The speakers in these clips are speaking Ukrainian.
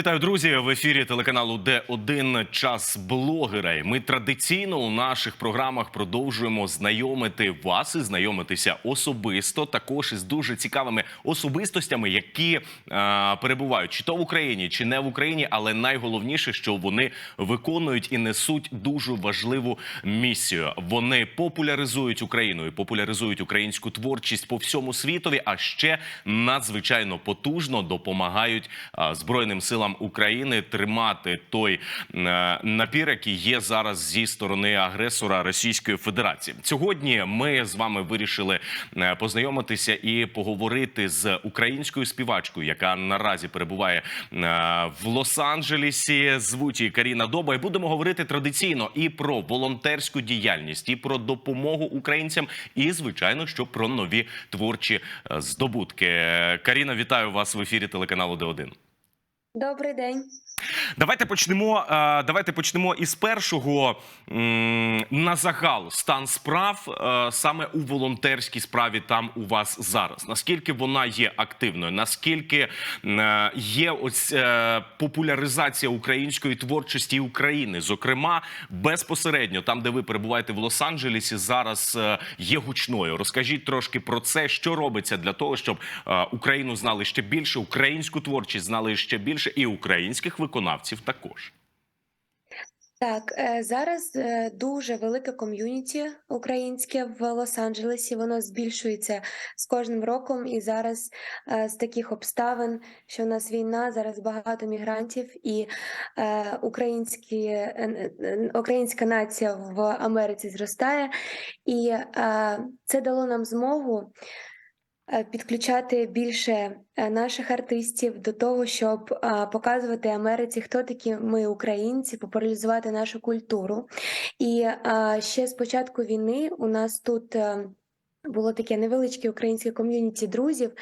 Вітаю, друзі! В ефірі телеканалу Д1 час блогера. Ми традиційно у наших програмах продовжуємо знайомити вас і знайомитися особисто, також із дуже цікавими особистостями, які е, перебувають чи то в Україні, чи не в Україні, але найголовніше, що вони виконують і несуть дуже важливу місію. Вони популяризують Україну і популяризують українську творчість по всьому світові. А ще надзвичайно потужно допомагають а, збройним силам України тримати той е, напір, який є зараз зі сторони агресора Російської Федерації. Сьогодні ми з вами вирішили е, познайомитися і поговорити з українською співачкою, яка наразі перебуває е, в Лос-Анджелесі. Звуть її Каріна Доба. І будемо говорити традиційно і про волонтерську діяльність, і про допомогу українцям, і звичайно, що про нові творчі здобутки. Каріна, вітаю вас в ефірі телеканалу Д1. Добрий день. Давайте почнемо. е, Давайте почнемо із першого на загал стан справ е, саме у волонтерській справі. Там у вас зараз. Наскільки вона є активною? Наскільки е, є ось популяризація української творчості України? Зокрема, безпосередньо там, де ви перебуваєте в Лос-Анджелесі, зараз є гучною. Розкажіть трошки про це, що робиться для того, щоб Україну знали ще більше, українську творчість знали ще більше, і українських виконавців також. Так, е, зараз е, дуже велике ком'юніті українське в Лос-Анджелесі. Воно збільшується з кожним роком. І зараз е, з таких обставин, що в нас війна, зараз багато мігрантів, і українські, українська нація в Америці зростає, і це дало нам змогу. Е, Підключати більше е, наших артистів до того, щоб е, показувати Америці, хто такі ми, українці, популяризувати нашу культуру. І ще з початку війни у нас тут. Було таке невеличке українське ком'юніті друзів,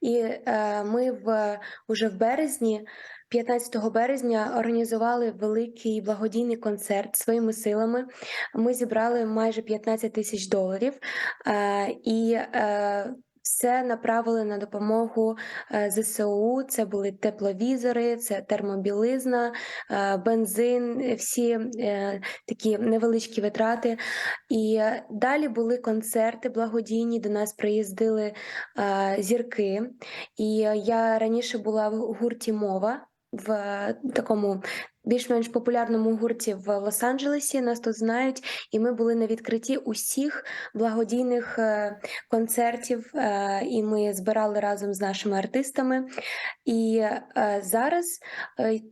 і е, ми в уже в березні, 15 березня, організували великий благодійний концерт своїми силами. Ми зібрали майже 15 тисяч доларів, е, і е, все направили на допомогу е, ЗСУ. Це були тепловізори, це термобілизна, е, бензин, всі е, такі невеличкі витрати. І далі були концерти благодійні. До нас приїздили зірки. І я раніше була в гурті мова. В е, такому більш-менш популярному гурті в Лос-Анджелесі нас тут знають, і ми були на відкритті усіх благодійних е, концертів, е, і ми збирали разом з нашими артистами. І зараз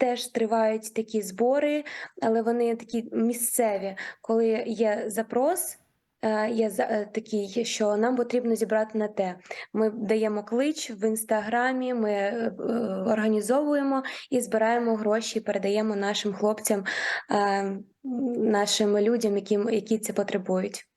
теж тривають такі збори, але вони такі місцеві, коли є запрос. Е, Є е, такий, що нам потрібно зібрати на те. Ми даємо клич в інстаграмі, ми е, е, організовуємо і збираємо гроші, передаємо нашим хлопцям, е, нашим людям, які, які це потребують.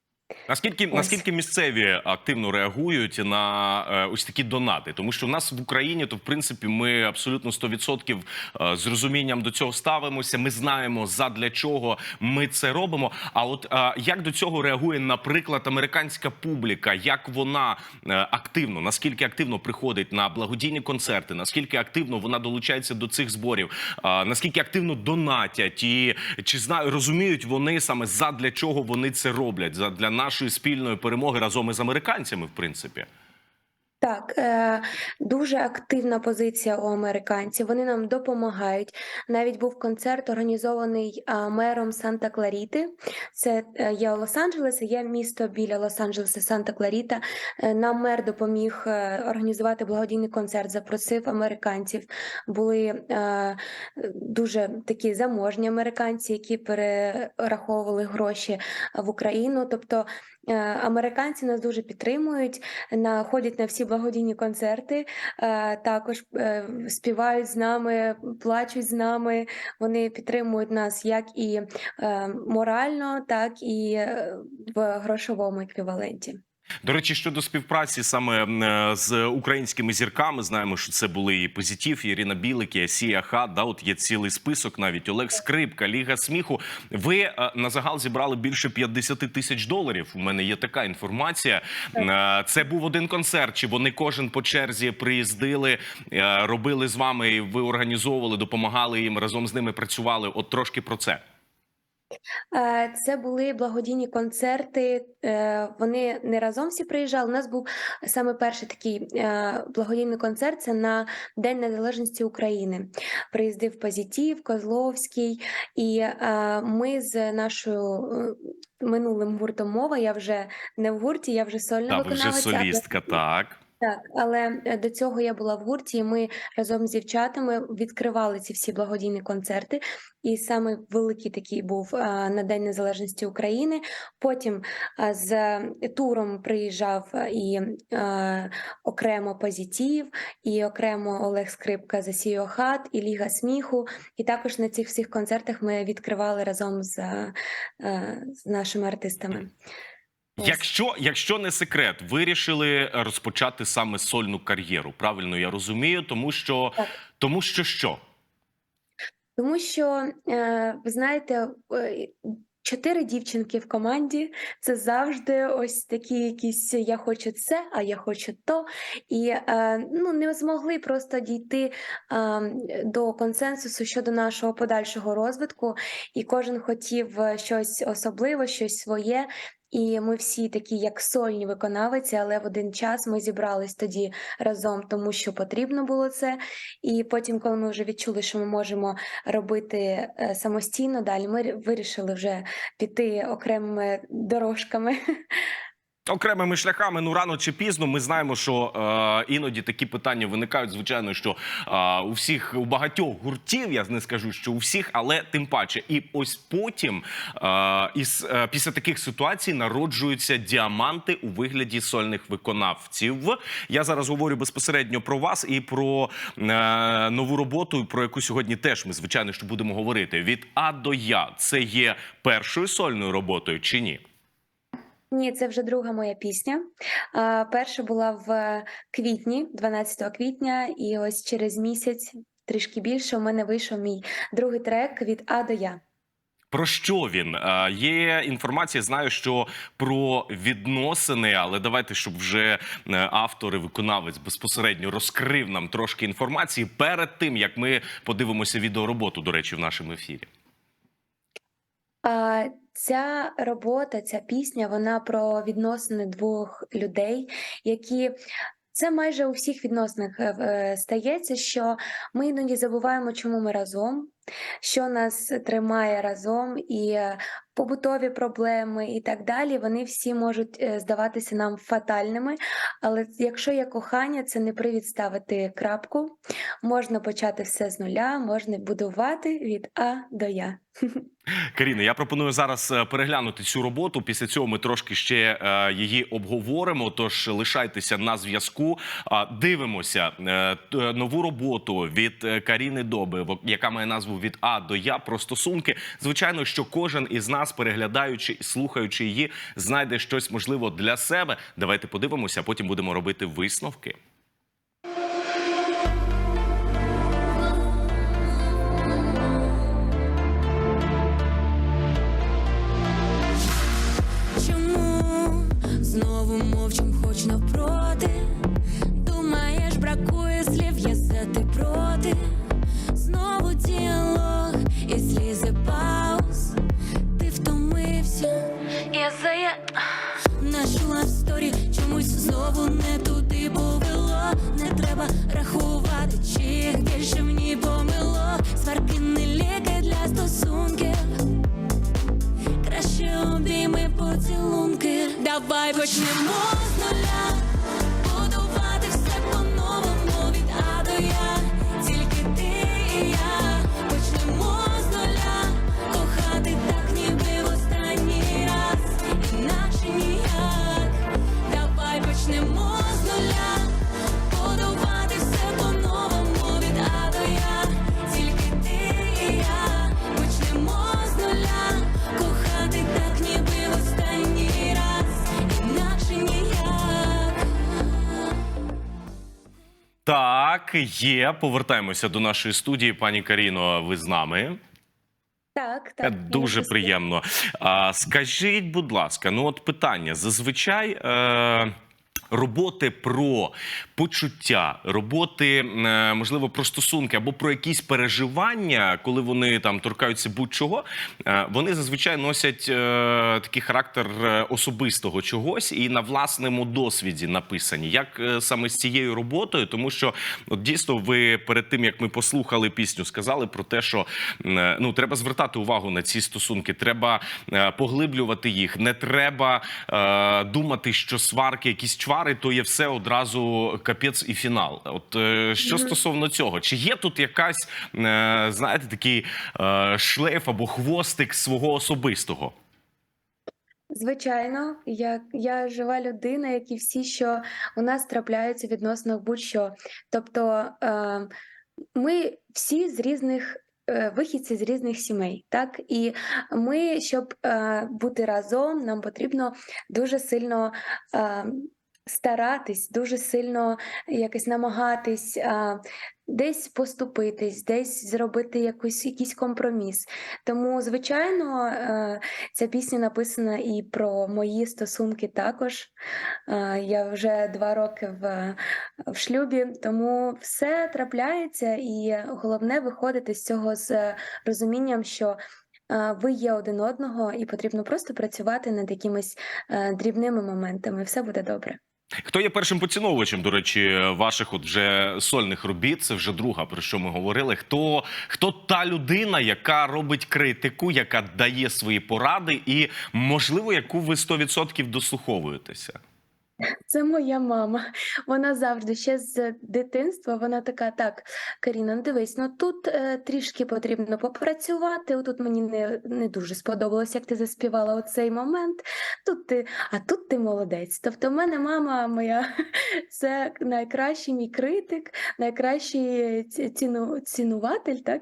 Наскільки Ось. наскільки місцеві активно реагують на е, ось такі донати? Тому що в нас в Україні, то в принципі, ми абсолютно 100% е, з розумінням до цього ставимося. Ми знаємо задля чого ми це робимо. А от е, як до цього реагує, наприклад, американська публіка? Як вона е, активно, наскільки активно приходить на благодійні концерти? Наскільки активно вона долучається до цих зборів? Е, наскільки активно донатять? І чи знаю, розуміють вони саме задля чого вони це роблять? Задля нашої спільної перемоги разом із американцями, в принципі. Так, е, дуже активна позиція у американців. Вони нам допомагають. Навіть був концерт, організований мером Санта Кларіти. Це е, є Лос-Анджелес, є місто біля Лос-Анджелеса Санта Кларіта. Е, Нам мер допоміг е, організувати благодійний концерт, запросив американців. Були е, дуже такі заможні американці, які перераховували гроші в Україну. Тобто е, американці нас дуже підтримують, ходять на всі благодійні концерти, е, також е, співають з нами, плачуть з нами. Вони підтримують нас як і е, морально, так і е, в грошовому еквіваленті. До речі, щодо співпраці саме е, з українськими зірками, знаємо, що це були і позитив, і Ірина Білик, і Асія Хат. Да, от є цілий список, навіть Олег Скрипка, Ліга сміху. Ви е, на загал зібрали більше 50 тисяч доларів. У мене є така інформація. Е, Це був один концерт. Чи вони кожен по черзі приїздили, робили з вами, ви організовували, допомагали їм разом з ними працювали? От трошки про це. Е, Це були благодійні концерти. е, Вони не разом всі приїжджали. У нас був саме перший такий е, благодійний концерт. Це на День Незалежності України. Приїздив Позитив, Козловський, і ми з нашою минулим гуртом мова. Я вже не в гурті, я вже сольна Та ви вже солістка, так. Так, але е, до цього я була в гурті, і ми разом з дівчатами відкривали ці всі благодійні концерти. І саме великий такий був а, на День Незалежності України. Потім а, з туром приїжджав і окремо Позитив, і окремо Олег Скрипка за Сіо Хат, і Ліга сміху. І також на цих всіх концертах ми відкривали разом з, з нашими артистами. Якщо, якщо не секрет, вирішили розпочати саме сольну кар'єру. Правильно я розумію, тому що Так. тому що що? Тому що, е, ви знаєте, чотири дівчинки в команді це завжди ось такі якісь я хочу це, а я хочу то. І е, ну, не змогли просто дійти е, до консенсусу щодо нашого подальшого розвитку, і кожен хотів щось особливе, щось своє. І ми всі такі, як сольні виконавиці, але в один час ми зібрались тоді разом, тому що потрібно було це. І потім, коли ми вже відчули, що ми можемо робити е, самостійно далі, ми вирішили вже піти окремими дорожками. Окремими шляхами, ну рано чи пізно, ми знаємо, що е, іноді такі питання виникають. Звичайно, що е, у всіх у багатьох гуртів, я не скажу, що у всіх, але тим паче. І ось потім е, із е, після таких ситуацій народжуються діаманти у вигляді сольних виконавців. Я зараз говорю безпосередньо про вас і про е, нову роботу, про яку сьогодні теж ми звичайно що будемо говорити. Від А до Я це є першою сольною роботою чи ні? Ні, це вже друга моя пісня. Перша була в квітні, 12 квітня, і ось через місяць, трішки більше, у мене вийшов мій другий трек від А до Я. Про що він? Є інформація, знаю, що про відносини, але давайте, щоб вже е, автор і виконавець безпосередньо розкрив нам трошки інформації перед тим, як ми подивимося відеороботу, до речі, в нашому ефірі. А, Ця робота, ця пісня, вона про відносини двох людей, які це майже у всіх відносинах е, е, стається, що ми іноді забуваємо, чому ми разом, що нас тримає разом, і е, побутові проблеми і так далі. Вони всі можуть здаватися нам фатальними. Але якщо є кохання, це не привід ставити крапку. Можна почати все з нуля, можна будувати від А до Я. Каріна, я пропоную зараз е, переглянути цю роботу. Після цього ми трошки ще е, її обговоримо. Тож лишайтеся на зв'язку. Дивимося е, нову роботу від Каріни Доби, яка має назву від А до Я про стосунки. Звичайно, що кожен із нас, переглядаючи і слухаючи її, знайде щось можливо для себе. Давайте подивимося, а потім будемо робити висновки. Давай почнемо з нуля. Так, є. Повертаємося до нашої студії. Пані Каріно, ви з нами. Так, так. Дуже приємно. А, скажіть, будь ласка, ну от питання: зазвичай. Е- Роботи про почуття, роботи, е, можливо, про стосунки або про якісь переживання, коли вони там торкаються будь-чого, е, вони зазвичай носять е, такий характер особистого чогось і на власному досвіді написані. Як саме з цією роботою, тому що от дійсно ви перед тим як ми послухали пісню, сказали про те, що ну треба звертати увагу на ці стосунки, треба поглиблювати їх. Не треба думати, що сварки, якісь чвари, то є все одразу капець і фінал. От е, що Мгм. стосовно цього, чи є тут якась е, знаєте такий е, шлейф або хвостик свого особистого? Звичайно, я, я жива людина, як і всі, що у нас трапляються в відносинах будь-що. Тобто е, ми всі з різних е, вихідці з різних сімей, так? І ми, щоб е, бути разом, нам потрібно дуже сильно. Е, Старатись дуже сильно якось намагатись а, десь поступитись, десь зробити якийсь, якийсь компроміс. Тому, звичайно, е, ця пісня написана і про мої стосунки також. Е, Я вже два роки в, в шлюбі, тому все трапляється, і головне виходити з цього з розумінням, що е, ви є один одного, і потрібно просто працювати над якимись дрібними моментами. Все буде добре. Хто є першим поціновувачем, до речі, ваших от вже сольних робіт? Це вже друга, про що ми говорили. Хто, хто та людина, яка робить критику, яка дає свої поради, і можливо, яку ви 100% дослуховуєтеся? Це моя мама. Вона завжди ще з дитинства. Вона така: так, Каріна, ну дивись, ну тут е, трішки потрібно попрацювати. Отут мені не, не дуже сподобалось, як ти заспівала у цей момент. Тут ти, а тут ти молодець. Тобто, в мене мама моя це найкращий мій критик, найкращий ціну, цінуватель, так?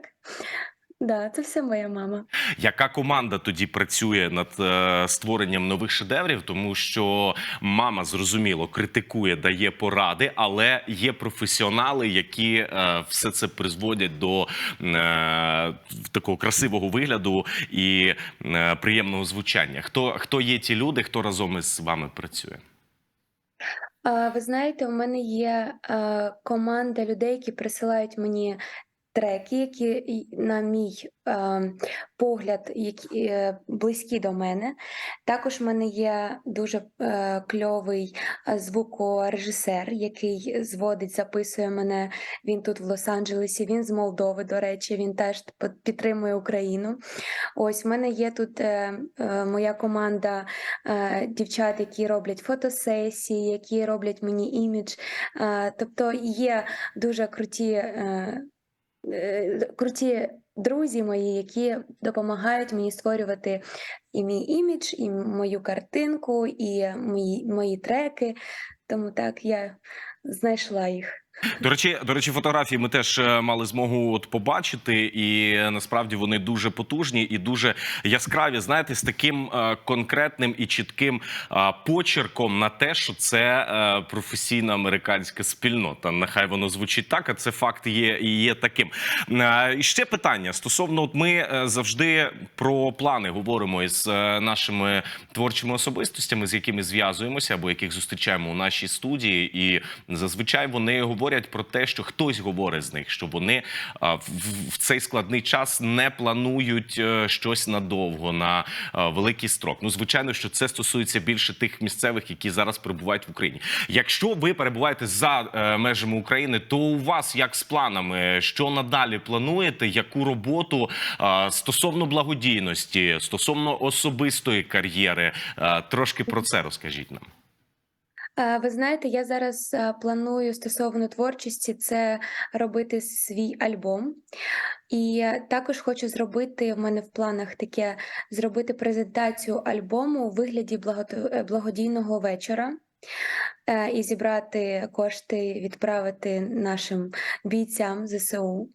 Да, це все моя мама. Яка команда тоді працює над е, створенням нових шедеврів? Тому що мама зрозуміло критикує, дає поради, але є професіонали, які е, все це призводять до е, такого красивого вигляду і е, приємного звучання. Хто, хто є ті люди, хто разом із вами працює? Ви знаєте, у мене є е, команда людей, які присилають мені треки, які, на мій е, погляд, які е, близькі до мене. Також в мене є дуже е, кльовий е, звукорежисер, який зводить, записує мене. Він тут в Лос-Анджелесі. Він з Молдови, до речі, він теж підтримує Україну. Ось в мене є тут е, е, моя команда е, дівчат, які роблять фотосесії, які роблять мені імідж. Е, Тобто є дуже круті, е, круті друзі мої, які допомагають мені створювати і мій імідж, і мою картинку, і мої, мої треки. Тому так я знайшла їх. До речі, до речі, фотографії ми теж е, мали змогу от побачити, і насправді вони дуже потужні і дуже яскраві. Знаєте, з таким е, конкретним і чітким е, почерком на те, що це професійна американська спільнота. Нехай воно звучить так, а це факт є і є таким. І ще питання стосовно, от ми завжди про плани говоримо із нашими творчими особистостями, з якими зв'язуємося або яких зустрічаємо у нашій студії, і зазвичай вони говорять про те, що хтось говорить з них, що вони а, в, цей складний час не планують е, щось надовго на е, великий строк. Ну, звичайно, що це стосується більше тих місцевих, які зараз перебувають в Україні. Якщо ви перебуваєте за е, межами України, то у вас як з планами, що надалі плануєте, яку роботу е, стосовно благодійності, стосовно особистої кар'єри, Е, трошки про це розкажіть нам. Ви знаєте, я зараз планую стосовно творчості це робити свій альбом. І е, також хочу зробити в мене в планах таке зробити презентацію альбому у вигляді е, благодійного вечора. е, І зібрати кошти, відправити нашим бійцям ЗСУ.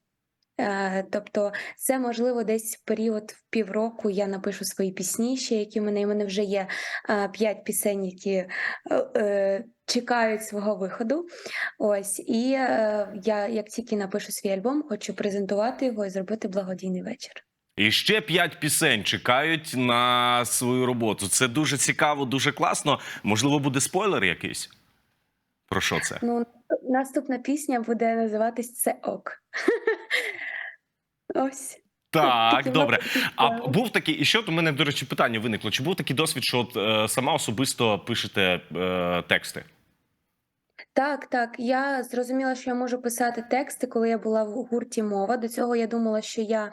Е, Тобто, це можливо десь в період в півроку я напишу свої пісні, ще які в мене. І в мене вже є е, п'ять пісень, які е, чекають свого виходу. Ось і я, як тільки напишу свій альбом, хочу презентувати його і зробити благодійний вечір. І ще п'ять пісень чекають на свою роботу. Це дуже цікаво, дуже класно. Можливо, буде спойлер якийсь. Про що це? Ну, наступна пісня буде називатись Це ок. Ось. Так, Такі добре. А був такий, і що в мене, до речі, питання виникло. Чи був такий досвід, що от, е, сама особисто пишете е, тексти? Так, так. Я зрозуміла, що я можу писати тексти, коли я була в гурті мова. До цього я думала, що я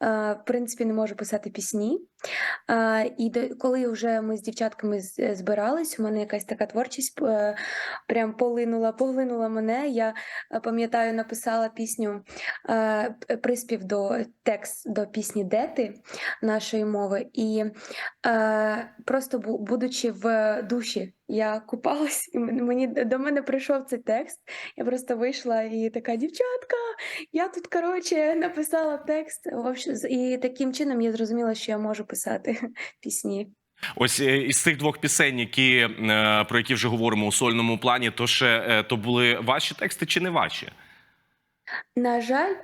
в принципі не можу писати пісні. Е, і коли вже ми з дівчатками збирались, у мене якась така творчість е, прям полинула, поглинула мене. Я е, пам'ятаю, написала пісню е, приспів до текст до пісні Де ти нашої мови. І е, просто будучи в душі, я купалась, і мені до мене прийшов цей текст. Я просто вийшла і така дівчатка. Я тут коротше написала текст. І таким чином я зрозуміла, що я можу писати пісні. Ось е, із цих двох пісень, які, е, про які вже говоримо у сольному плані, то ще е, то були ваші тексти чи не ваші? На жаль,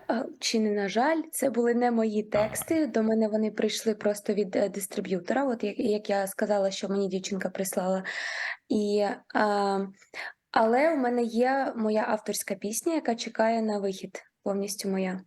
чи не на жаль, це були не мої тексти. До мене вони прийшли просто від дистриб'ютора. От як, як я сказала, що мені дівчинка прислала. І, а, але у мене є моя авторська пісня, яка чекає на вихід, повністю моя.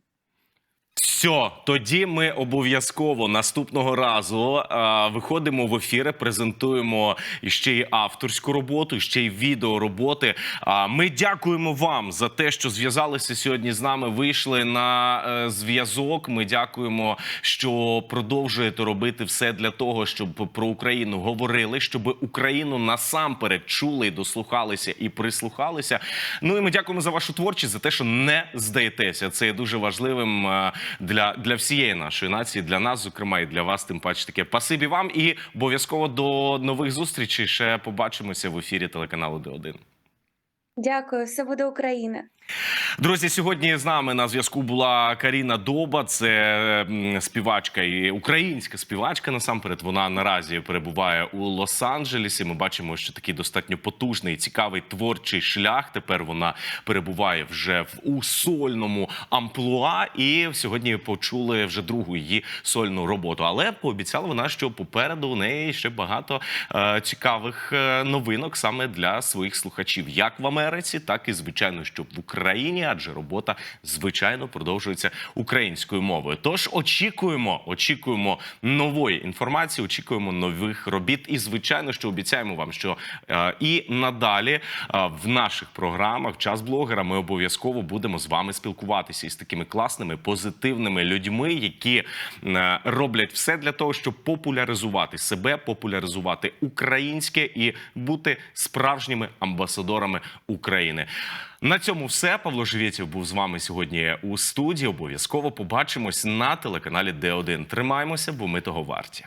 Все, тоді ми обов'язково наступного разу е, виходимо в ефіри, презентуємо ще й авторську роботу, ще й відеороботи. А ми дякуємо вам за те, що зв'язалися сьогодні з нами. Вийшли на е, зв'язок. Ми дякуємо, що продовжуєте робити все для того, щоб про Україну говорили, щоб Україну насамперед чули дослухалися і прислухалися. Ну і ми дякуємо за вашу творчість, за те, що не здаєтеся. Це є дуже важливим е, для, для всієї нашої нації, для нас, зокрема, і для вас, тим паче таке. Пасибі вам і обов'язково до нових зустрічей. Ще побачимося в ефірі телеканалу Д1. Дякую, все буде Україна. Друзі, сьогодні з нами на зв'язку була Каріна Доба. Це співачка і українська співачка. Насамперед, вона наразі перебуває у Лос-Анджелесі. Ми бачимо, що такий достатньо потужний, цікавий творчий шлях. Тепер вона перебуває вже в у сольному амплуа. І сьогодні почули вже другу її сольну роботу. Але пообіцяла вона, що попереду у неї ще багато е, цікавих е, новинок саме для своїх слухачів, як в Америці, так і звичайно, що в Україні, адже робота звичайно продовжується українською мовою. Тож очікуємо, очікуємо нової інформації, очікуємо нових робіт. І звичайно, що обіцяємо вам, що е, і надалі е, в наших програмах час блогера ми обов'язково будемо з вами спілкуватися із такими класними, позитивними людьми, які е, роблять все для того, щоб популяризувати себе, популяризувати українське і бути справжніми амбасадорами України. На цьому все. Павло Живєтєв був з вами сьогодні у студії. Обов'язково побачимось на телеканалі Д1. Тримаймося, бо ми того варті.